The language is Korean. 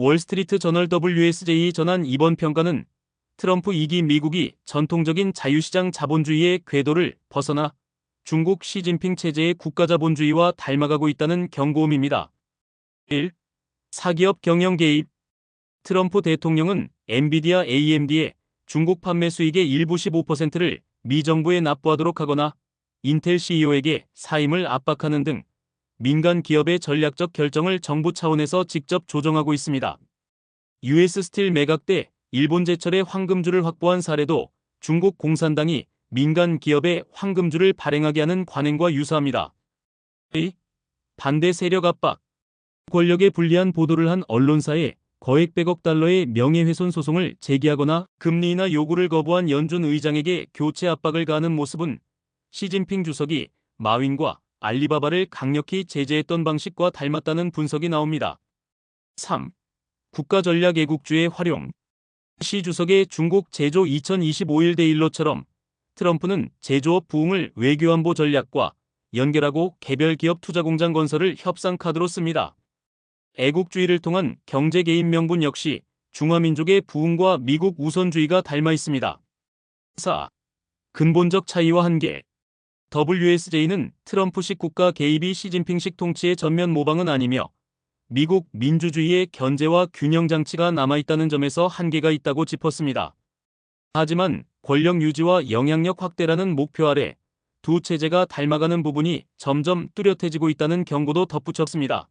월스트리트 저널 WSJ에 전한 이번 평가는 트럼프 2기 미국이 전통적인 자유시장 자본주의의 궤도를 벗어나 중국 시진핑 체제의 국가자본주의와 닮아가고 있다는 경고음입니다. 1. 사기업 경영 개입 트럼프 대통령은 엔비디아 AMD의 중국 판매 수익의 일부 15%를 미 정부에 납부하도록 하거나 인텔 CEO에게 사임을 압박하는 등 민간 기업의 전략적 결정을 정부 차원에서 직접 조정하고 있습니다. US 스틸 매각 때 일본 제철의 황금주를 확보한 사례도 중국 공산당이 민간 기업에 황금주를 발행하게 하는 관행과 유사합니다. A. 반대 세력 압박 권력에 불리한 보도를 한 언론사에 거액 100억 달러의 명예훼손 소송을 제기하거나 금리 인하 요구를 거부한 연준 의장에게 교체 압박을 가하는 모습은 시진핑 주석이 마윈과 알리바바를 강력히 제재했던 방식과 닮았다는 분석이 나옵니다. 3. 국가전략 애국주의 활용 시 주석의 중국 제조 2025일 대일로처럼 트럼프는 제조업 부흥을 외교안보 전략과 연결하고 개별 기업 투자 공장 건설을 협상 카드로 씁니다. 애국주의를 통한 경제 개인 명분 역시 중화민족의 부흥과 미국 우선주의가 닮아 있습니다. 4. 근본적 차이와 한계 WSJ는 트럼프식 국가 개입이 시진핑식 통치의 전면 모방은 아니며 미국 민주주의의 견제와 균형 장치가 남아있다는 점에서 한계가 있다고 짚었습니다. 하지만 권력 유지와 영향력 확대라는 목표 아래 두 체제가 닮아가는 부분이 점점 뚜렷해지고 있다는 경고도 덧붙였습니다.